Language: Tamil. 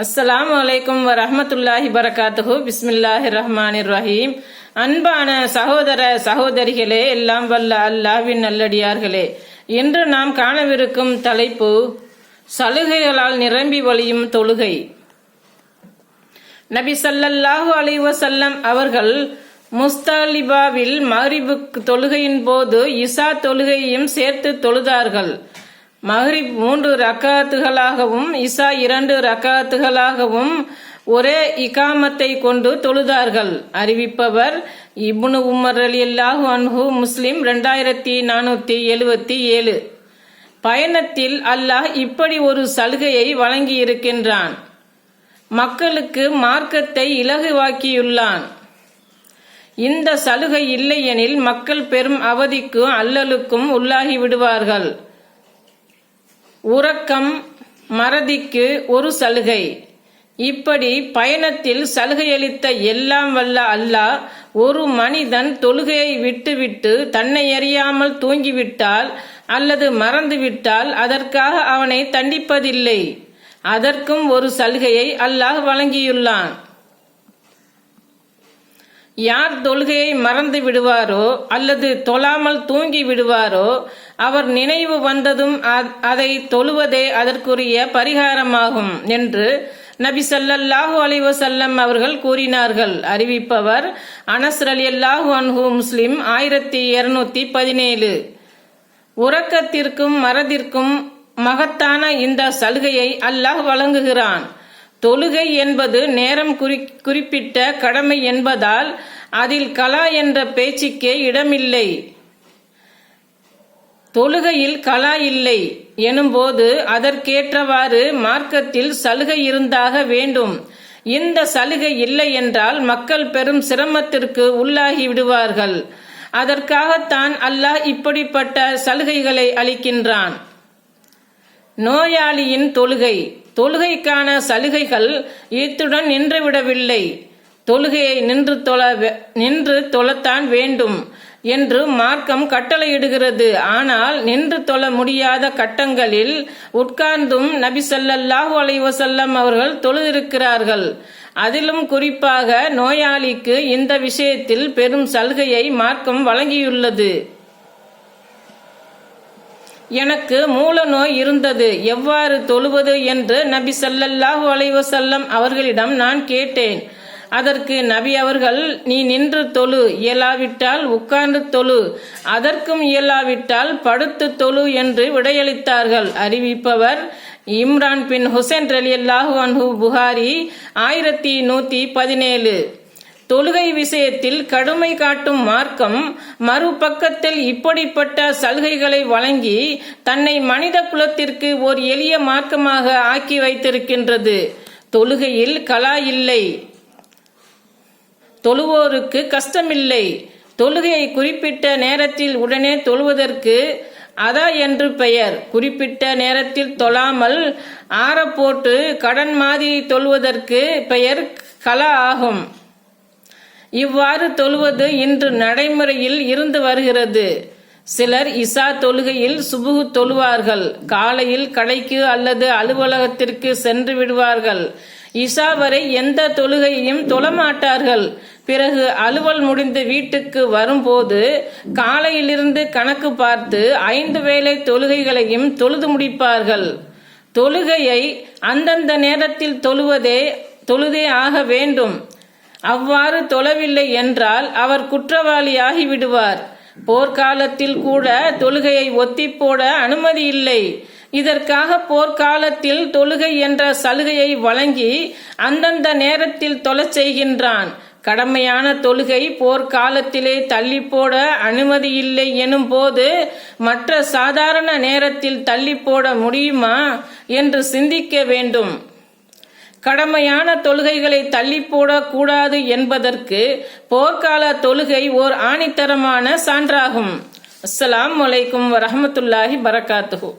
அஸ்ஸலாமு அலைக்கும் வரமத்துல்லாஹி பரகாத்துஹு பிஸ்மில்லாஹி ரஹ்மான் ரஹீம் அன்பான சகோதர சகோதரிகளே எல்லாம் வல்ல அல்லாஹ்வின் நல்லடியார்களே இன்று நாம் காணவிருக்கும் தலைப்பு சலுகைகளால் நிரம்பி வழியும் தொழுகை. நபி சல்லல்லாஹு அலி வசல்லம் அவர்கள் முஸ்தாலிபாவில் மஹ்ரிபுக் தொழுகையின் போது இசா தொழுகையையும் சேர்த்து தொழுதார்கள். மஹ்ரிப் மூன்று ரக்காத்துகளாகவும் இசா இரண்டு ரக்காத்துகளாகவும் ஒரே இகாமத்தை கொண்டு தொழுதார்கள். அறிவிப்பவர் இப்னு உமர் அலி அல்லாஹு அன்ஹு முஸ்லிம் ரெண்டாயிரத்தி நானூற்றி எழுபத்தி ஏழு. பயணத்தில் அல்லாஹ் இப்படி ஒரு சலுகையை வழங்கியிருக்கின்றான். மக்களுக்கு மார்க்கத்தை இலகுவாக்கியுள்ளான். இந்த சலுகை இல்லையெனில் மக்கள் பெரும் அவதிக்கும் அல்லலுக்கும் உள்ளாகி விடுவார்கள். உறக்கம் மறதிக்கு ஒரு சலுகை. இப்படி பயணத்தில் சலுகையளித்த எல்லாம் வல்ல அல்லாஹ் ஒரு மனிதன் தொழுகையை விட்டுவிட்டு தன்னை அறியாமல் தூங்கிவிட்டால் அல்லது மறந்துவிட்டால் அதற்காக அவனை தண்டிப்பதில்லை. அதற்கும் ஒரு சலுகையை அல்லாஹ் வழங்கியுள்ளான். யார் தொழுகையை மறந்து விடுவாரோ அல்லது தொழாமல் தூங்கி விடுவாரோ அவர் நினைவு வந்ததும் அதை தொழுவதே அதற்குரிய பரிகாரமாகும் என்று நபி சல்லல்லாஹு அலைவசல்லம் அவர்கள் கூறினார்கள். அறிவிப்பவர் அனஸ் அலி அல்லாஹு அன்ஹு முஸ்லிம் ஆயிரத்தி இருநூத்தி பதினேழு. உறக்கத்திற்கும் மறதிற்கும் மகத்தான இந்த சலுகையை அல்லாஹ் வழங்குகிறான். தொழுகை என்பது நேரம் குறி குறிப்பிட்ட கடமை என்பதால் அதில் கலா என்ற பேச்சுக்கே இடமில்லை. தொழுகையில் கலா இல்லை எனும்போது அதற்கேற்றவாறு மார்க்கத்தில் சலுகை இருந்தாக வேண்டும். இந்த சலுகை இல்லை என்றால் மக்கள் பெரும் சிரமத்திற்கு உள்ளாகி விடுவார்கள். அதற்காகத்தான் அல்லாஹ் இப்படிப்பட்ட சலுகைகளை அளிக்கின்றான். நோயாளியின் தொழுகை. தொழுகைக்கான சலுகைகள் இத்துடன் நின்றுவிடவில்லை. தொழுகையை நின்று தொழ நின்று தொழத்தான் வேண்டும். என்று மார்க்கம் கட்டளையிடுகிறது. ஆனால் நின்று தொழ முடியாத கட்டங்களில் உட்கார்ந்தும் நபி சல்லல்லாஹு அலைவசல்லம் அவர்கள் தொழுதிருக்கிறார்கள். அதிலும் குறிப்பாக நோயாளிக்கு இந்த விஷயத்தில் பெரும் சலுகையை மார்க்கம் வழங்கியுள்ளது. எனக்கு மூல நோய் இருந்தது. எவ்வாறு தொழுவது என்று நபி சல்லல்லாஹு அலைவசல்லம் அவர்களிடம் நான் கேட்டேன். அதற்கு நபி அவர்கள் நீ நின்று தொழு இயலாவிட்டால் உட்கார்ந்து தொழு. அதற்கும் இயலாவிட்டால் படுத்து தொழு என்று விடையளித்தார்கள். அறிவிப்பவர் இம்ரான் பின் ஹுசைன் அலி அல்லாஹு அன்ஹு புகாரி ஆயிரத்தி நூத்தி பதினேழு. தொழுகை விஷயத்தில் கடுமை காட்டும் மார்க்கம் மறுபக்கத்தில் இப்படிப்பட்ட சலுகைகளை வழங்கி தன்னை மனித குலத்திற்கு ஓர் எளிய மார்க்கமாக ஆக்கி வைத்திருக்கின்றது. தொழுகையில் கலா இல்லை. தொழுவோருக்கு கஷ்டமில்லை. தொழுகையை குறிப்பிட்ட நேரத்தில் உடனே தொழுவதற்கு அதா என்று பெயர். குறிப்பிட்ட நேரத்தில் தொழாமல் ஆறப்போட்டு கடன் மாதிரி தொழுவதற்கு பெயர் கலா ஆகும். இவ்வாறு தொழுவது இன்று நடைமுறையில் இருந்து வருகிறது. சிலர் இசா தொழுகையில் சுபுகு தொழுவார்கள். காலையில் கடைக்கு அல்லது அலுவலகத்திற்கு சென்று விடுவார்கள். இசா வரை எந்த தொழுகையையும் தொழமாட்டார்கள். பிறகு அலுவல் முடிந்து வீட்டுக்கு வரும்போது காலையிலிருந்து கணக்கு பார்த்து ஐந்து வேளை தொழுகைகளையும் தொழுது முடிப்பார்கள். தொழுகையை அந்தந்த நேரத்தில் தொழுவதே தொழுதே ஆக வேண்டும். அவ்வாறு தொழவில்லை என்றால் அவர் குற்றவாளியாகி விடுவார். போர்க்காலத்தில் கூட தொழுகையை ஒத்திப்போட அனுமதி இல்லை. இதற்காக போர்க்காலத்தில் தொழுகை என்ற சலுகையை வழங்கி அந்தந்த நேரத்தில் தொழச் செய்கின்றான். கடமையான தொழுகை போர்க்காலத்திலே தள்ளி போட அனுமதி இல்லை எனும் போது மற்ற சாதாரண நேரத்தில் தள்ளி போட முடியுமா என்று சிந்திக்க வேண்டும். கடமையான தொழுகைகளை தள்ளி போடக்கூடாது என்பதற்கு போர்க்கால தொழுகை ஓர் ஆணித்தரமான சான்றாகும். அஸ்ஸலாம் வலைக்கும் வரமத்துல்லாஹி பரகாத்துஹூ.